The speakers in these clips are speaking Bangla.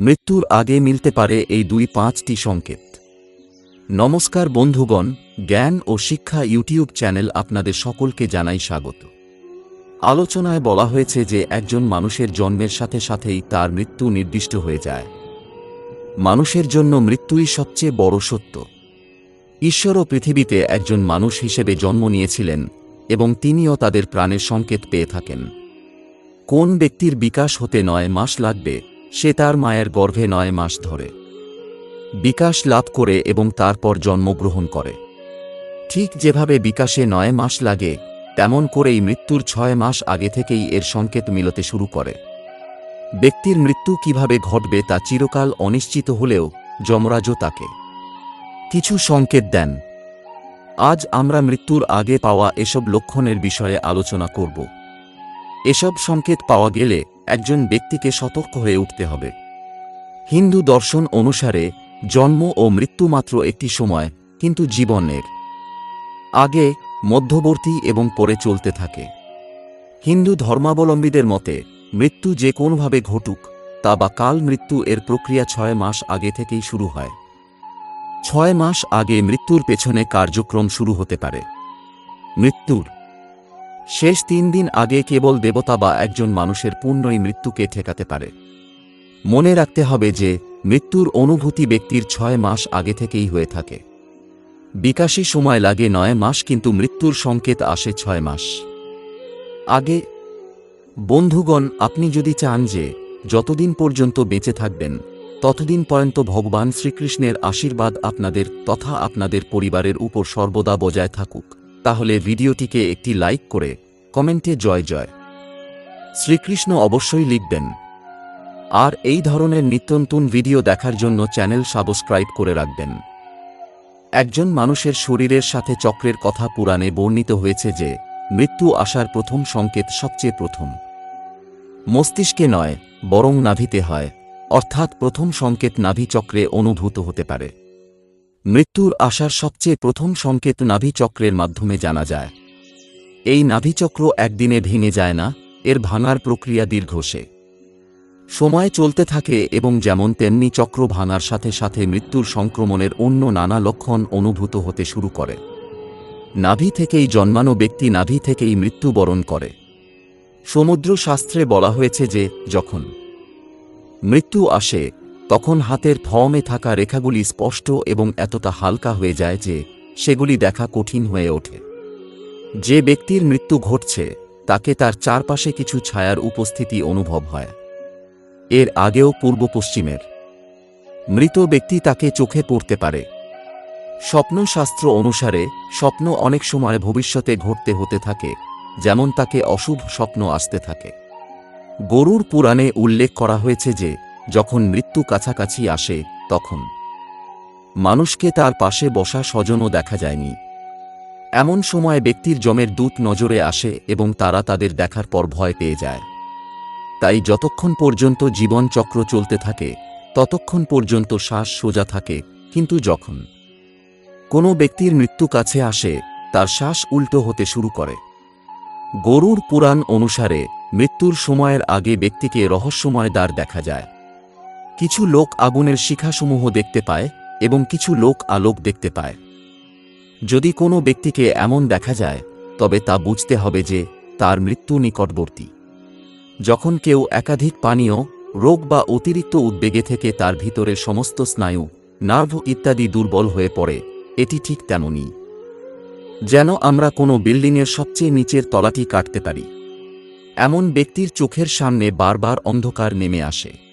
মৃত্যুর আগে মিলতে পারে এই দুই পাঁচটি সংকেত। নমস্কার বন্ধুগণ, জ্ঞান ও শিক্ষা ইউটিউব চ্যানেল আপনাদের সকলকে জানাই স্বাগত। আলোচনায় বলা হয়েছে যে একজন মানুষের জন্মের সাথে সাথেই তার মৃত্যু নির্দিষ্ট হয়ে যায়। মানুষের জন্য মৃত্যুই সবচেয়ে বড় সত্য। ঈশ্বরও পৃথিবীতে একজন মানুষ হিসেবে জন্ম নিয়েছিলেন এবং তিনিও তাদের প্রাণের সংকেত পেয়ে থাকেন। কোন ব্যক্তির বিকাশ হতে নয় মাস লাগবে সে তার মায়ের গর্ভে নয় মাস ধরে। বিকাশ লাভ করে এবং তারপর জন্মগ্রহণ করে। ঠিক যেভাবে বিকাশে নয় মাস লাগে, তেমন করেই মৃত্যুর ছয় মাস আগে থেকেই এর সংকেত মিলতে শুরু করে। ব্যক্তির মৃত্যু কীভাবে ঘটবে তা চিরকাল অনিশ্চিত হলেও যমরাজও তাকে কিছু সংকেত দেন। আজ আমরা মৃত্যুর আগে পাওয়া এসব লক্ষণের বিষয়ে আলোচনা করব। এসব সংকেত পাওয়া গেলে একজন ব্যক্তিকে সতর্ক হয়ে উঠতে হবে। হিন্দু দর্শন অনুসারে, জন্ম ও মৃত্যু মাত্র একটি সময়, কিন্তু জীবনের আগে, মধ্যবর্তী এবং পরে চলতে থাকে। হিন্দু ধর্মাবলম্বীদের মতে, মৃত্যু যে কোনোভাবে ঘটুক, তা বা কাল মৃত্যু এর প্রক্রিয়া ছয় মাস আগে থেকেই শুরু হয়। ছয় মাস আগে মৃত্যুর পেছনে কার্যক্রম শুরু হতে পারে। মৃত্যুর শেষ তিন দিন আগে কেবল দেবতা বা একজন মানুষের পূর্ণই মৃত্যুকে ঠেকাতে পারে। মনে রাখতে হবে যে, মৃত্যুর অনুভূতি ব্যক্তির ছয় মাস আগে থেকেই হয়ে থাকে। বিকাশী সময় লাগে নয় মাস, কিন্তু মৃত্যুর সংকেত আসে ছয় মাস। আগে, বন্ধুগণ, আপনি যদি চান যে, যতদিন পর্যন্ত বেঁচে থাকবেন, ততদিন পর্যন্ত ভগবান শ্রীকৃষ্ণের আশীর্বাদ আপনাদের তথা আপনাদের পরিবারের উপর সর্বদা বজায় থাকুক। তাহলে ভিডিওটিকে একটি লাইক করে কমেন্টে জয় জয়। শ্রীকৃষ্ণ অবশ্যই লিখবেন, আর এই ধরনের নিত্যন্তন ভিডিও দেখার জন্য চ্যানেল সাবস্ক্রাইব করে রাখবেন। একজন মানুষের শরীরের সাথে চক্রের কথা পুরাণে বর্ণিত হয়েছে যে, মৃত্যু আসার প্রথম সংকেত সবচেয়ে প্রথম। মস্তিষ্কে নয়, বরং নাভিতে হয়, অর্থাৎ প্রথম সংকেত নাভি চক্রে অনুভূত হতে পারে। মৃত্যুর আসার সবচেয়ে প্রথম সংকেত নাভি চক্রের মাধ্যমে জানা যায়। এই নাভিচক্র একদিনে ভেঙে যায় না, এর ভাঙার প্রক্রিয়া দীর্ঘসে সময় চলতে থাকে এবং যেমন তেমনি চক্র ভাঙার সাথে সাথে মৃত্যুর সংক্রমণের অন্য নানা লক্ষণ অনুভূত হতে শুরু করে। নাভি থেকেই জন্মানো ব্যক্তি নাভি থেকেই মৃত্যুবরণ করে। সমুদ্র শাস্ত্রে বলা হয়েছে যে, যখন মৃত্যু আসে তখন হাতের থমে থাকা রেখাগুলি স্পষ্ট এবং এতটা হালকা হয়ে যায় যে সেগুলি দেখা কঠিন হয়ে ওঠে। যে ব্যক্তির মৃত্যু ঘটছে, তাকে তার চারপাশে কিছু ছায়ার উপস্থিতি অনুভব হয়। এর আগেও পূর্ব পশ্চিমের। মৃত ব্যক্তি তাকে চোখে পড়তে পারে। স্বপ্নশাস্ত্র অনুসারে, স্বপ্ন অনেক সময় ভবিষ্যতে ঘটতে হতে থাকে, যেমন তাকে অশুভ স্বপ্ন আসতে থাকে। গরুর পুরাণে উল্লেখ করা হয়েছে যে যখন মৃত্যু কাছাকাছি আসে, তখন। মানুষকে তার পাশে বসা স্বজনও দেখা যায়নি। এমন সময় ব্যক্তির জমের দূত নজরে আসে এবং তারা তাদের দেখার পর ভয় পেয়ে যায়। তাই যতক্ষণ পর্যন্ত জীবন চক্র চলতে থাকে, ততক্ষণ পর্যন্ত শ্বাস সোজা থাকে, কিন্তু যখন কোনো ব্যক্তির মৃত্যু কাছে আসে, তার শ্বাস উল্টো হতে শুরু করে। গরুর পুরাণ অনুসারে মৃত্যুর সময়ের আগে ব্যক্তিকে রহস্যময় দ্বার দেখা যায়। কিছু লোক আগুনের শিখাসমূহ দেখতে পায় এবং কিছু লোক আলোক দেখতে পায়। যদি কোনো ব্যক্তিকে এমন দেখা যায়, তবে তা বুঝতে হবে যে তার মৃত্যু নিকটবর্তী। যখন কেউ একাধিক পানীয়, রোগ বা অতিরিক্ত উদ্বেগে থেকে তার ভিতরের সমস্ত স্নায়ু, নার্ভ ইত্যাদি দুর্বল হয়ে পড়ে, এটি ঠিক তেমনই। যেন আমরা কোনো বিল্ডিংয়ের সবচেয়ে নিচের তলাটি কাটতে পারি। এমন ব্যক্তির চোখের সামনে বারবার অন্ধকার নেমে আসে।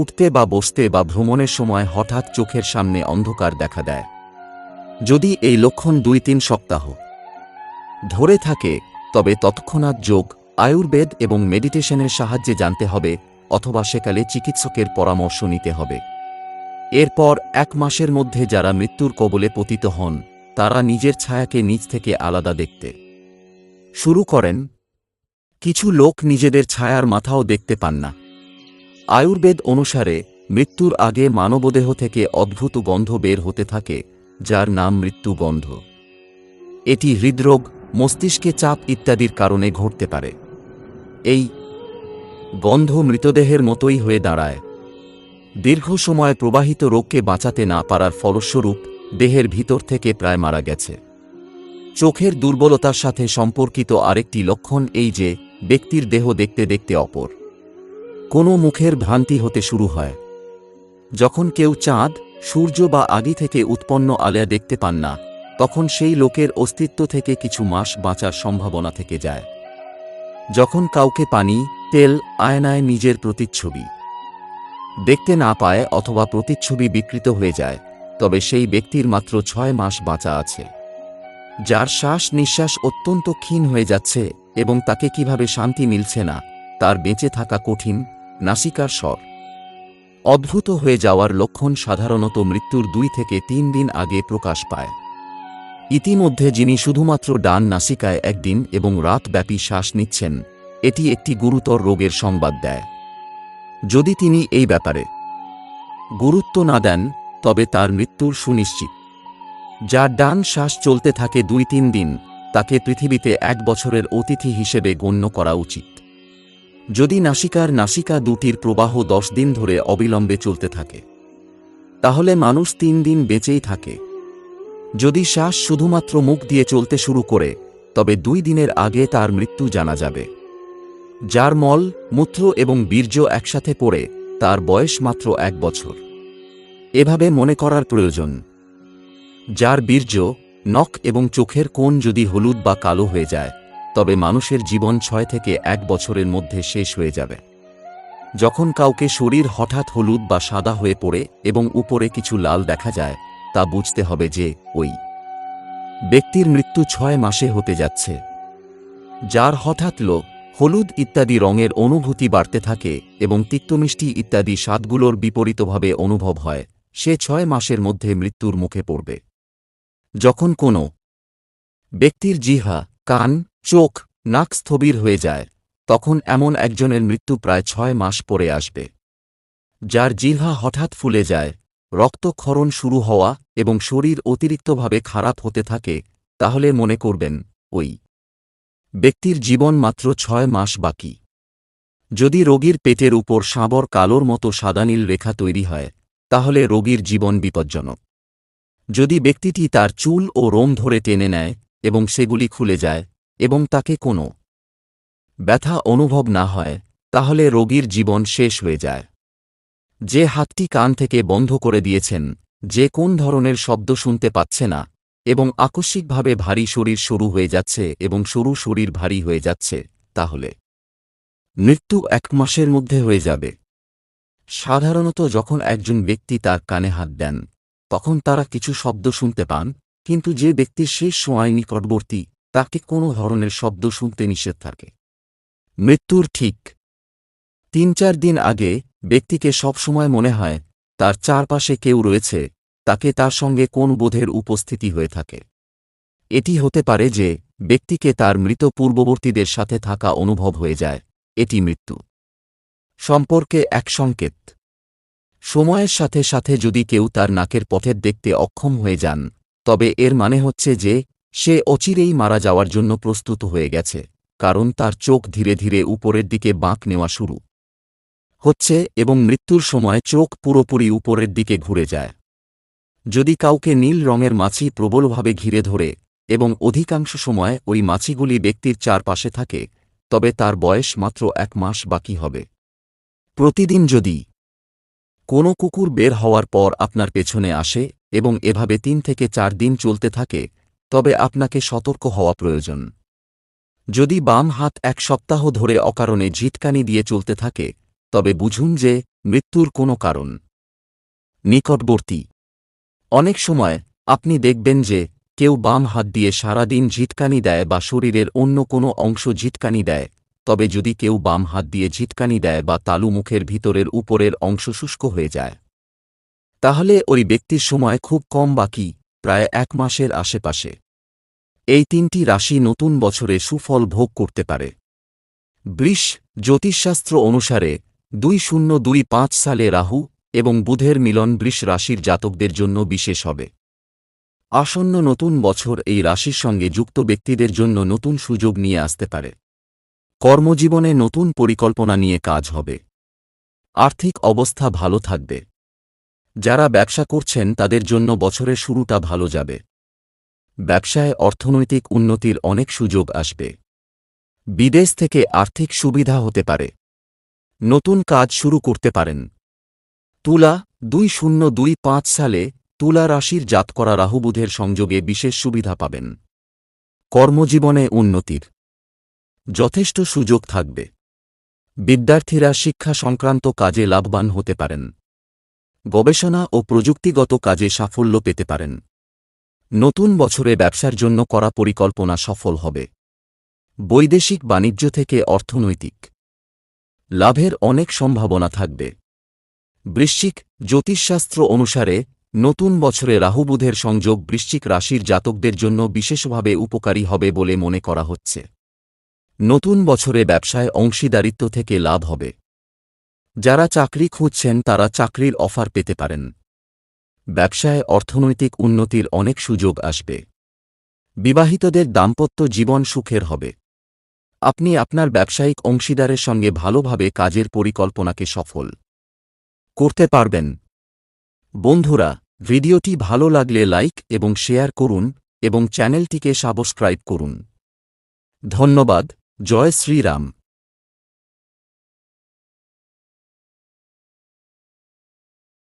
উঠতে বা বসতে বা ভ্রমণের সময় হঠাৎ চোখের সামনে অন্ধকার দেখা দেয়। যদি এই লক্ষণ দুই তিন সপ্তাহ ধরে থাকে, তবে তৎক্ষণাৎ যোগ, আয়ুর্বেদ এবং মেডিটেশনের সাহায্যে জানতে হবে অথবা সেকালে চিকিৎসকের পরামর্শ নিতে হবে। এরপর এক মাসের মধ্যে যারা মৃত্যুর কবলে পতিত হন, তারা নিজের ছায়াকে নিজ থেকে আলাদা দেখতে শুরু করেন। কিছু লোক নিজেদের ছায়ার মাথাও দেখতে পান না। আয়ুর্বেদ অনুসারে, মৃত্যুর আগে মানবদেহ থেকে অদ্ভুত গন্ধ বের হতে থাকে, যার নাম মৃত্যুগন্ধ। এটি হৃদরোগ, মস্তিষ্কে চাপ ইত্যাদির কারণে ঘটতে পারে। এই গন্ধ মৃতদেহের মতোই হয়ে দাঁড়ায়। দীর্ঘ সময় প্রবাহিত রোগকে বাঁচাতে না পারার ফলস্বরূপ, দেহের ভিতর থেকে প্রায় মারা গেছে। চোখের দুর্বলতার সাথে সম্পর্কিত আরেকটি লক্ষণ এই যে, ব্যক্তির দেহ দেখতে দেখতে অপর। কোনো মুখের ভ্রান্তি হতে শুরু হয়। যখন কেউ চাঁদ, সূর্য বা আদি থেকে উৎপন্ন আলেয়া দেখতে পান না, তখন সেই লোকের অস্তিত্ব থেকে কিছু মাস বাঁচার সম্ভাবনা থেকে যায়। যখন কাউকে পানি, তেল, আয়নায় নিজের প্রতিচ্ছবি দেখতে না পায় অথবা প্রতিচ্ছবি বিকৃত হয়ে যায়, তবে সেই ব্যক্তির মাত্র ছয় মাস বাঁচা আছে। যার শ্বাস নিঃশ্বাস অত্যন্ত ক্ষীণ হয়ে যাচ্ছে এবং তাকে কীভাবে শান্তি মিলছে না, তার বেঁচে থাকা কঠিন নাসিকার স্বর। অদ্ভুত হয়ে যাওয়ার লক্ষণ সাধারণত মৃত্যুর দুই থেকে তিন দিন আগে প্রকাশ পায়। ইতিমধ্যে যিনি শুধুমাত্র ডান নাসিকায় একদিন এবং রাতব্যাপী শ্বাস নিচ্ছেন, এটি একটি গুরুতর রোগের সংবাদ দেয়। যদি তিনি এই ব্যাপারে গুরুত্ব না দেন, তবে তার মৃত্যুর সুনিশ্চিত। যার ডান শ্বাস চলতে থাকে দুই তিন দিন, তাকে পৃথিবীতে এক বছরের অতিথি হিসেবে গণ্য করা উচিত। যদি নাসিকার নাসিকা দুটির প্রবাহ দশ দিন ধরে অবিলম্বে চলতে থাকে, তাহলে মানুষ তিন দিন বেঁচেই থাকে। যদি শ্বাস শুধুমাত্র মুখ দিয়ে চলতে শুরু করে, তবে দুই দিনের আগে তার মৃত্যু জানা যাবে। যার মল, মূত্র এবং বীর্য একসাথে পড়ে, তার বয়স মাত্র এক বছর। এভাবে মনে করার প্রয়োজন। যার বীর্য, নখ এবং চোখের কোণ যদি হলুদ বা কালো হয়ে যায় তবে মানুষের জীবন ছয় থেকে এক বছরের মধ্যে শেষ হয়ে যাবে। যখন কাউকে শরীর হঠাৎ হলুদ বা সাদা হয়ে পড়ে এবং উপরে কিছু লাল দেখা যায়, তা বুঝতে হবে যে, ওই ব্যক্তির মৃত্যু ছয় মাসে হতে যাচ্ছে। যার হঠাৎ লো, হলুদ ইত্যাদি রঙের অনুভূতি বাড়তে থাকে এবং তিক্তমিষ্টি ইত্যাদি স্বাদগুলোর বিপরীতভাবে অনুভব হয়, সে ছয় মাসের মধ্যে মৃত্যুর মুখে পড়বে। যখন কোনো ব্যক্তির জিহা কান, চোখ, নাক স্থবির হয়ে যায়, তখন এমন একজনের মৃত্যু প্রায় ছয় মাস পরে আসবে। যার জিহ্বা হঠাৎ ফুলে যায়, রক্তক্ষরণ শুরু হওয়া এবং শরীর অতিরিক্তভাবে খারাপ হতে থাকে, তাহলে মনে করবেন, ওই ব্যক্তির জীবন মাত্র ছয় মাস বাকি। যদি রোগীর পেটের উপর সাঁবর কালোর মতো সাদানীল রেখা তৈরি হয়, তাহলে রোগীর জীবন বিপজ্জনক। যদি ব্যক্তিটি তার চুল ও রোম ধরে টেনে নেয় এবং সেগুলি খুলে যায়, এবং তাকে কোনো ব্যথা অনুভব না হয়, তাহলে রোগীর জীবন শেষ হয়ে যায়। যে হাতটি কান থেকে বন্ধ করে দিয়েছেন, যে কোন ধরনের শব্দ শুনতে পাচ্ছে না, এবং আকস্মিকভাবে ভারী শরীর সরু হয়ে যাচ্ছে এবং সরু শরীর ভারী হয়ে যাচ্ছে, তাহলে মৃত্যু এক মাসের মধ্যে হয়ে যাবে। সাধারণত যখন একজন ব্যক্তি তার কানে হাত দেন, তখন তারা কিছু শব্দ শুনতে পান কিন্তু যে ব্যক্তির শেষ সময় নিকটবর্তী তাকে কোনো ধরনের শব্দ শুনতে নিষেধ থাকে। মৃত্যুর ঠিক। তিন চার দিন আগে, ব্যক্তিকে সবসময় মনে হয়, তার চারপাশে কেউ রয়েছে, তাকে তার সঙ্গে কোন বোধের উপস্থিতি হয়ে থাকে। এটি হতে পারে যে, ব্যক্তিকে তার মৃত পূর্ববর্তীদের সাথে থাকা অনুভব হয়ে যায়, এটি মৃত্যু। সম্পর্কে এক সংকেত। সময়ের সাথে সাথে যদি কেউ তার নাকের পথের দেখতে অক্ষম হয়ে যান তবে এর মানে হচ্ছে যে, সে অচিরেই মারা যাওয়ার জন্য প্রস্তুত হয়ে গেছে, কারণ তার চোখ ধীরে ধীরে উপরের দিকে বাঁক নেওয়া শুরু হচ্ছে এবং মৃত্যুর সময় চোখ পুরোপুরি উপরের দিকে ঘুরে যায়। যদি কাউকে নীল রঙের মাছি প্রবলভাবে ঘিরে ধরে এবং অধিকাংশ সময় ওই মাছিগুলি ব্যক্তির চারপাশে থাকে, তবে তার বয়স মাত্র এক মাস বাকি হবে। প্রতিদিন যদি কোনো কুকুর বের হওয়ার পর আপনার পেছনে আসে এবং এভাবে তিন থেকে চার দিন চলতে থাকে, তবে আপনাকে সতর্ক হওয়া প্রয়োজন। যদি বাম হাত এক সপ্তাহ ধরে অকারণে ঝিটকানি দিয়ে চলতে থাকে, তবে বুঝুন যে, মৃত্যুর কোনো কারণ। নিকটবর্তী। অনেক সময়, আপনি দেখবেন যে, কেউ বাম হাত দিয়ে সারাদিন ঝিটকানি দেয় বা শরীরের অন্য কোনো অংশ ঝিটকানি দেয়, তবে যদি কেউ বাম হাত দিয়ে ঝিটকানি দেয় বা তালু মুখের ভিতরের উপরের অংশ শুষ্ক হয়ে যায়। তাহলে ওই ব্যক্তির সময় খুব কম বাকি, প্রায় এক মাসের আশেপাশে। এই তিনটি রাশি নতুন বছরে সুফল ভোগ করতে পারে। বৃষ, জ্যোতিষশাস্ত্র অনুসারে, দুই শূন্য দুই পাঁচ সালে রাহু এবং বুধের মিলন বৃষ রাশির জাতকদের জন্য বিশেষ হবে। আসন্ন নতুন বছর এই রাশির সঙ্গে যুক্ত ব্যক্তিদের জন্য নতুন সুযোগ নিয়ে আসতে পারে। কর্মজীবনে নতুন পরিকল্পনা নিয়ে কাজ হবে। আর্থিক অবস্থা ভালো থাকবে। যারা ব্যবসা করছেন তাদের জন্য বছরের শুরুটা ভালো যাবে। ব্যবসায় অর্থনৈতিক উন্নতির অনেক সুযোগ আসবে। বিদেশ থেকে আর্থিক সুবিধা হতে পারে। নতুন কাজ শুরু করতে পারেন। তুলা দুই শূন্য দুই পাঁচ সালে তুলা রাশির জাত করা রাহুবুধের সংযোগে বিশেষ সুবিধা পাবেন। কর্মজীবনে উন্নতির যথেষ্ট সুযোগ থাকবে। বিদ্যার্থীরা শিক্ষা সংক্রান্ত কাজে লাভবান হতে পারেন। গবেষণা ও প্রযুক্তিগত কাজে সাফল্য পেতে পারেন। নতুন বছরে ব্যবসার জন্য করা পরিকল্পনা সফল হবে। বৈদেশিক বাণিজ্য থেকে অর্থনৈতিক লাভের অনেক সম্ভাবনা থাকবে। বৃশ্চিক জ্যোতিষশাস্ত্র অনুসারে, নতুন বছরে রাহুবুধের সংযোগ বৃশ্চিক রাশির জাতকদের জন্য বিশেষভাবে উপকারী হবে বলে মনে করা হচ্ছে। নতুন বছরে ব্যবসায় অংশীদারিত্ব থেকে লাভ হবে। যারা চাকরি খুঁজছেন তারা চাকরির অফার পেতে পারেন। ব্যবসায় অর্থনৈতিক উন্নতির অনেক সুযোগ আসবে। বিবাহিতদের দাম্পত্য জীবন সুখের হবে। আপনি আপনার ব্যবসায়িক অংশীদারের সঙ্গে ভালোভাবে কাজের পরিকল্পনাকে সফল করতে পারবেন। বন্ধুরা, ভিডিওটি ভালো লাগলে লাইক এবং শেয়ার করুন এবং চ্যানেলটিকে সাবস্ক্রাইব করুন। ধন্যবাদ, জয় শ্রীরাম।